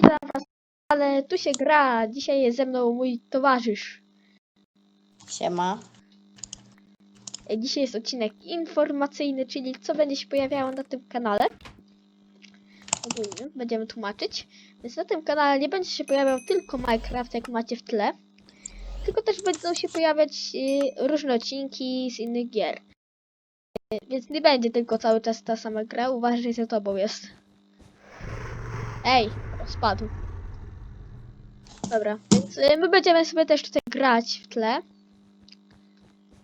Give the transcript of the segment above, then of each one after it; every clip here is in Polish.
kanale Tu się gra. Dzisiaj jest ze mną mój towarzysz. Siema. E, Dzisiaj jest odcinek informacyjny, czyli co będzie się pojawiało na tym kanale. Ogólnie będziemy tłumaczyć. Więc na tym kanale nie będzie się pojawiał tylko Minecraft, jak macie w tle. Tylko też będą się pojawiać e, różne odcinki z innych gier. E, Więc nie będzie tylko cały czas ta sama gra. Uważaj, za tobą jest. Ej, spadł. Dobra, więc e, my będziemy sobie też tutaj grać w tle.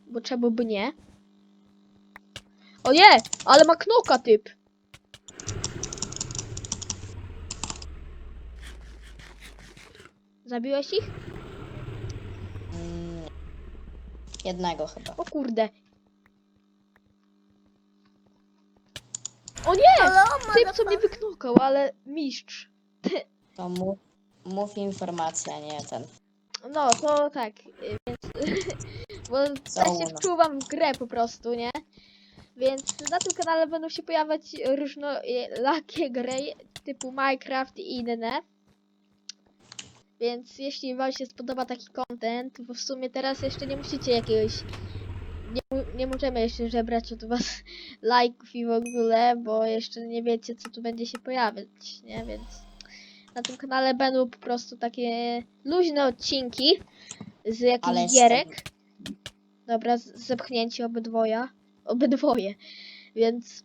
Bo czemu by nie? O nie! Ale ma knoka typ! Zabiłeś ich? Mm, jednego chyba. O kurde. O nie! Typ co mnie wyknokał, ale mistrz. To mów, mów informacja, nie ten. No, to tak, y, więc... Bo ja się no. wczuwam w grę po prostu, nie? Więc na tym kanale będą się pojawiać różnorakie gry typu Minecraft i inne. Więc jeśli wam się spodoba taki content, bo w sumie teraz jeszcze nie musicie jakiegoś... Nie, nie możemy jeszcze żebrać od was lajków i w ogóle, bo jeszcze nie wiecie co tu będzie się pojawiać, nie? Więc na tym kanale będą po prostu takie luźne odcinki z jakichś Ale gierek. Dobra, z- zepchnięci obydwoja. Obydwoje. Więc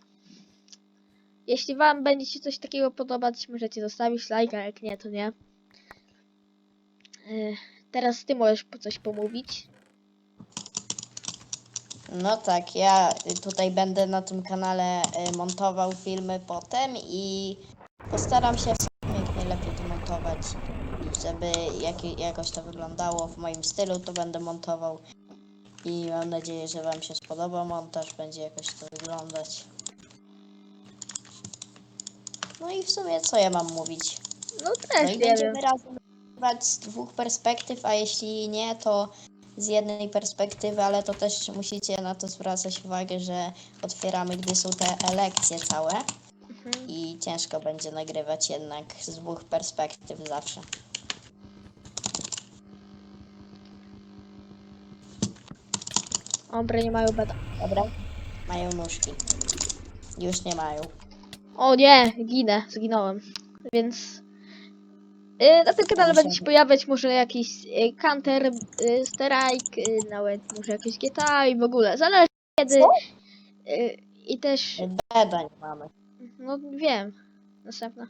jeśli wam będzie się coś takiego podobać, możecie zostawić lajka, jak nie, to nie. Yy, Teraz ty możesz po coś pomówić. No tak, ja tutaj będę na tym kanale y, montował filmy potem i postaram się w sumie jak najlepiej to montować, żeby jak, jakoś to wyglądało w moim stylu, to będę montował i mam nadzieję, że Wam się spodoba montaż, będzie jakoś to wyglądać. No i w sumie co ja mam mówić? No No też i nie wiem. będziemy razem nagrywać z dwóch perspektyw, a jeśli nie, to z jednej perspektywy, ale to też musicie na to zwracać uwagę, że otwieramy, gdy są te lekcje całe Mhm. i ciężko będzie nagrywać jednak z dwóch perspektyw zawsze. Ombre nie mają beda. Dobra? Mają nóżki. Już nie mają. O nie, ginę, zginąłem. Więc y, na tym kanale będzie się pojawiać może jakiś y, Counter y, Strike, y, nawet może jakieś GTA i w ogóle. Zależy kiedy. Co? Y, I też, Beda nie mamy. No wiem, następna.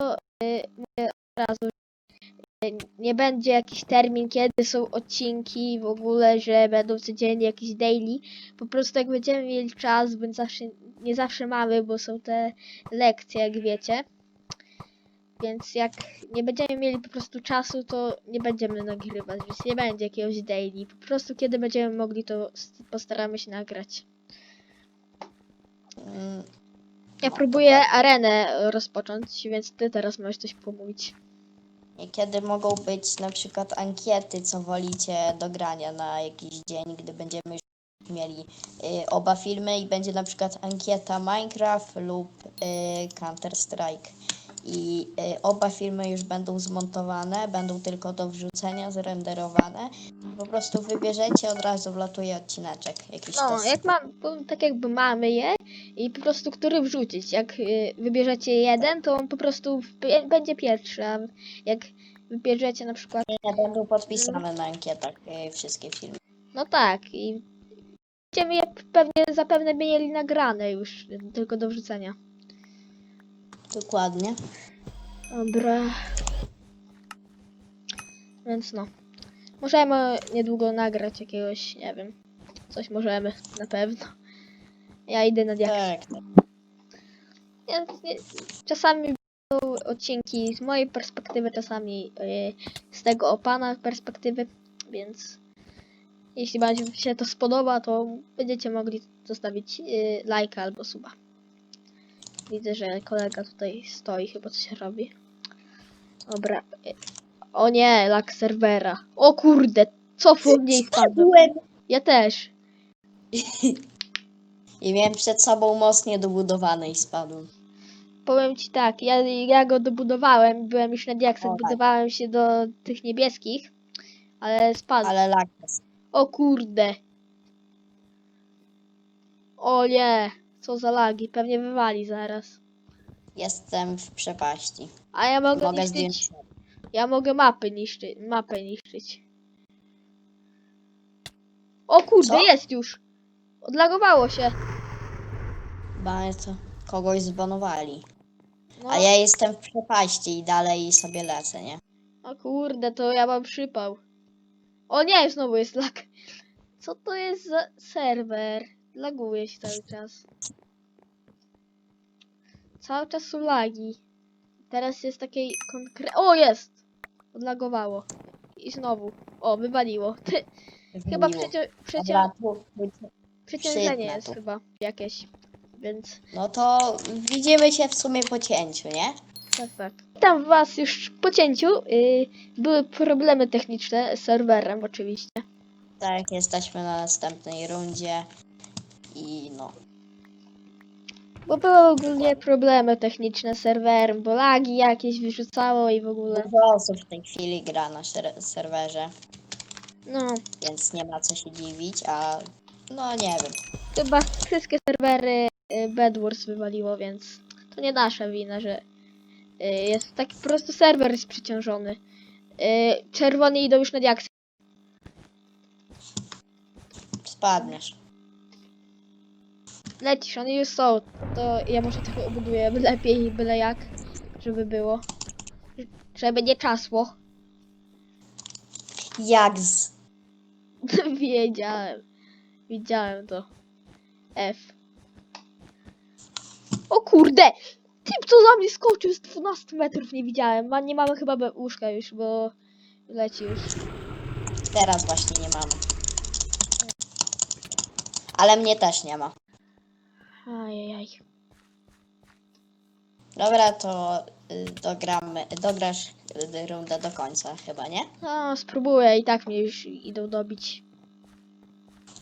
No, y, mówię od razu, y, nie będzie jakiś termin, kiedy są odcinki w ogóle, że będą codziennie jakieś daily. Po prostu jak będziemy mieli czas, bądź zawsze, nie zawsze mamy, bo są te lekcje, jak wiecie. Więc jak nie będziemy mieli po prostu czasu, to nie będziemy nagrywać, więc nie będzie jakiegoś daily. Po prostu kiedy będziemy mogli, to postaramy się nagrać. Ja No, próbuję arenę rozpocząć, więc ty teraz możesz coś pomówić. Kiedy mogą być na przykład ankiety, co wolicie do grania na jakiś dzień, gdy będziemy już mieli y, oba filmy i będzie na przykład ankieta Minecraft lub y, Counter Strike. I y, oba filmy już będą zmontowane, będą tylko do wrzucenia, zrenderowane. Po prostu wybierzecie, od razu wlatuje odcineczek. Jakiś No, jak mam, tak jakby mamy je i po prostu który wrzucić. Jak y, wybierzecie jeden, to on po prostu w- będzie pierwszy, a jak wybierzecie na przykład Nie będą podpisane na ankietach y, wszystkie filmy. No tak, i będziemy je pewnie zapewne mieli nagrane już, tylko do wrzucenia. Dokładnie. Dobra. Więc no. Możemy niedługo nagrać jakiegoś, nie wiem. Coś możemy, na pewno. Ja idę na diak. Tak. Więc nie, czasami są odcinki z mojej perspektywy, czasami y, z tego opana perspektywy, więc jeśli Wam się to spodoba, to będziecie mogli zostawić y, lajka albo suba. Widzę, że kolega tutaj stoi, chyba coś robi. Dobra. O nie, lak serwera. O kurde, co w niej wpadło? Byłem Ja też. I miałem przed sobą most niedobudowany i spadłem. powiem ci tak, ja, ja go dobudowałem, byłem już na diaksach, O, tak. budowałem się do tych niebieskich, ale spadł. Ale lag jest. O kurde. O nie, co za lagi, pewnie wywali zaraz. Jestem w przepaści. A ja mogę, Mogę niszczyć, zdjąć. ja mogę mapy niszczyć, mapę niszczyć. O kurde, Co? jest już. Odlagowało się. To kogoś zbanowali. No, A ja jestem w przepaści i dalej sobie lecę, nie? o kurde, to ja mam przypał. O nie, znowu jest lag. Co to jest za serwer? Laguje się cały czas. Cały czas są lagi. Teraz jest takiej konkre... O, jest! Odlagowało. I znowu. O, wywaliło. Chyba tu, tu- przeciążenie jest chyba jakieś. Więc No to widzimy się w sumie po cięciu, nie? tak, tak. Witam was już po cięciu. Yy, były problemy techniczne z serwerem oczywiście. Tak, jesteśmy na następnej rundzie. I no. Bo były ogólnie problemy techniczne z serwerem, bo lagi jakieś wyrzucało i w ogóle. Dużo osób w tej chwili gra na ser- serwerze, No, więc nie ma co się dziwić, a no nie wiem. chyba wszystkie serwery y, Bedwars wywaliło, więc to nie nasza wina, że y, jest taki po prostu serwer jest przeciążony. Y, Czerwony idą już na diaksy. Spadniesz. Lecisz, oni już są. To ja może trochę obuduję lepiej, byle jak, żeby było. Żeby nie czasło. Jak z... Wiedziałem. Widziałem to. F. O kurde! Typ co za mnie skoczył z 12 metrów nie widziałem. Ma, nie mamy chyba łóżka już, bo leci już. Teraz właśnie nie mamy. Ale mnie też nie ma. Ajajaj. Dobra, to y, dogramy, dograsz y, rundę do końca chyba, nie? No, spróbuję i tak mnie już idą dobić.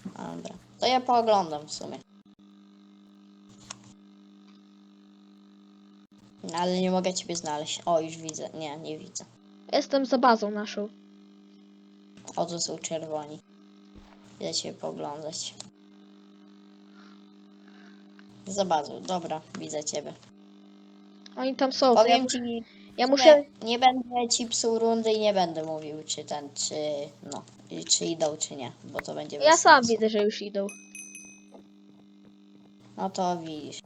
Dobra. To ja pooglądam w sumie. No, ale nie mogę ciebie znaleźć. O, już widzę. Nie, nie widzę. Jestem za bazą naszą. O, tu są czerwoni. Idę cię pooglądać. Za bazą. Dobra, widzę ciebie. Oni tam są. Ja, Powiem mus- ci, ja muszę. nie będę ci psuł rundy i nie będę mówił, czy ten, czy no, czy idą, czy nie, bo to będzie Ja sam widzę, że już idą. No to widzisz.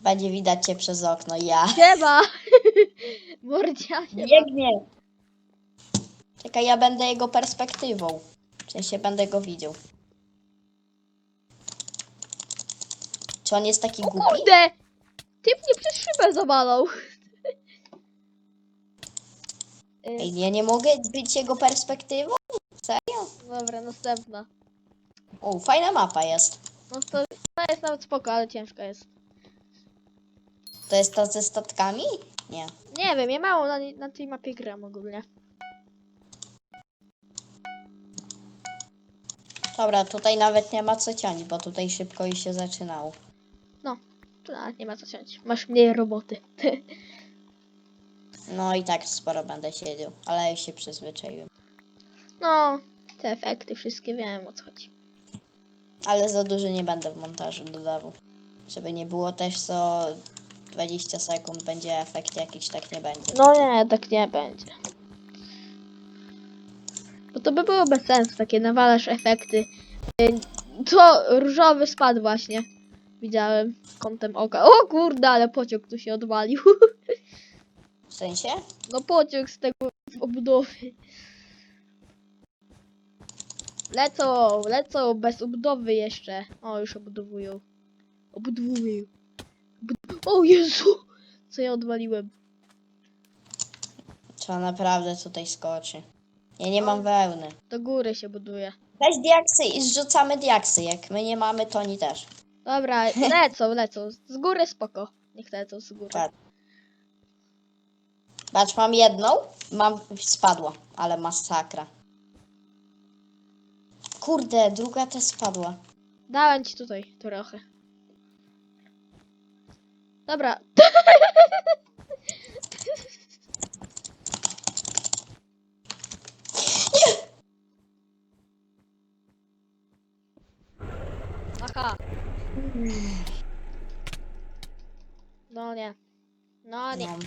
Będzie widać cię przez okno. Ja. Siema! Mordzia się. Biegnie. Czekaj, ja będę jego perspektywą. W sensie będę go widział. Czy on jest taki głupi? Kurde! Typ mnie przez szybę zawalał. Ej, ja nie mogę być jego perspektywą? Serio? Dobra, następna. O, fajna mapa jest. No to, to jest nawet spoko, ale ciężka jest. To jest ta ze statkami? Nie. Nie wiem, ja mało na, na tej mapie gram ogólnie. Dobra, tutaj nawet nie ma co ciąć, bo tutaj szybko już się zaczynało. Tu nawet nie ma co ciąć. Masz mniej roboty. No i tak sporo będę siedział, ale już się przyzwyczaiłem. No, te efekty wszystkie wiem o co chodzi. Ale za dużo nie będę w montażu dodawał. Żeby nie było też co 20 sekund będzie efekt jakiś, tak nie będzie. No nie, tak nie będzie. Bo to by było bez sensu, takie nawalasz efekty. To różowy spadł właśnie. Widziałem kątem oka. O kurde, ale pociąg tu się odwalił. W sensie? No pociąg z tego obudowy. Lecą, lecą bez obudowy jeszcze. O, już obudowują. Obudowują. O Jezu! Co ja odwaliłem? Trzeba naprawdę tutaj skoczy. Ja nie mam wełny. Do góry się buduje. Weź diaksy i zrzucamy diaksy. Jak my nie mamy, to oni też. Dobra, lecą, lecą. Z góry spoko. Niech lecą z góry. Tak. Patrz, mam jedną, mam, spadła, ale masakra. Kurde, druga też spadła. Dałem ci tutaj trochę. Dobra. Aha. No nie. No nie. No.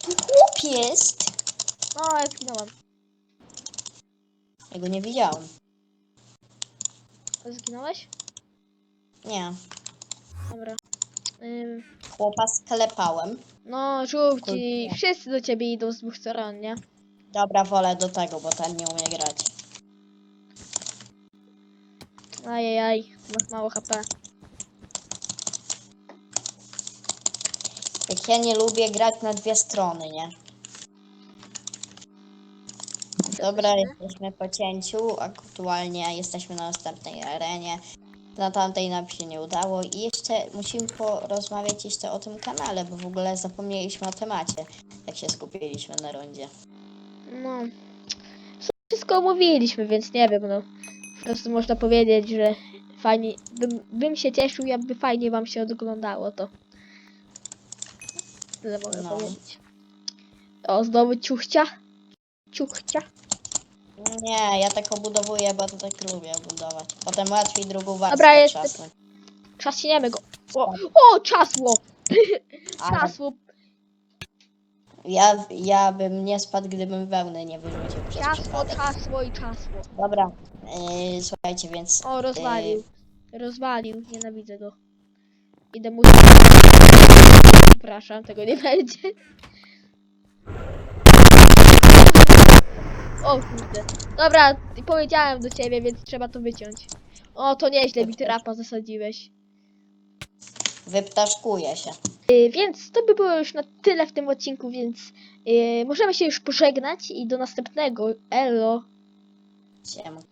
Tu chłop jest. No, ja zginąłem. Ja go nie widziałem. Zginąłeś? Nie. Dobra. Ym, Chłopa sklepałem. no, żółci. Kurde. Wszyscy do ciebie idą z dwóch stron, nie? Dobra, wolę do tego, bo ten nie umie grać. Ajajaj, masz mało HP. Jak ja nie lubię grać na dwie strony, nie? Dobra, jesteśmy po cięciu. Aktualnie jesteśmy na następnej arenie. Na tamtej nam się nie udało. I jeszcze musimy porozmawiać jeszcze o tym kanale, bo w ogóle zapomnieliśmy o temacie, jak się skupiliśmy na rundzie. No. Wszystko omówiliśmy, więc nie wiem, no. Po prostu można powiedzieć, że fajnie. Bym, bym się cieszył, jakby fajnie wam się oglądało to. Tyle mogę No. powiedzieć. O, znowu ciuchcia. Ciuchcia. Nie, ja tak obudowuję, bo to tak lubię budować. Potem łatwiej drugą warstwę Dobra, jest- trzasnąć. Trzasniemy go. O, o czasło! Ale Czasło, ja, ja bym nie spadł, gdybym wełny nie wyrzucił przez czasło, przypadek. czasło i czasło. Dobra, yy, słuchajcie, więc O, rozwalił. Rozwalił, nienawidzę go. Idę mu... Przepraszam, tego nie będzie. O kurde. Dobra, powiedziałem do ciebie, więc trzeba to wyciąć. O, to nieźle mi trapa zasadziłeś. wyptaszkuje się. Yy, więc to by było już na tyle w tym odcinku, więc yy, możemy się już pożegnać i do następnego. Elo. Siema.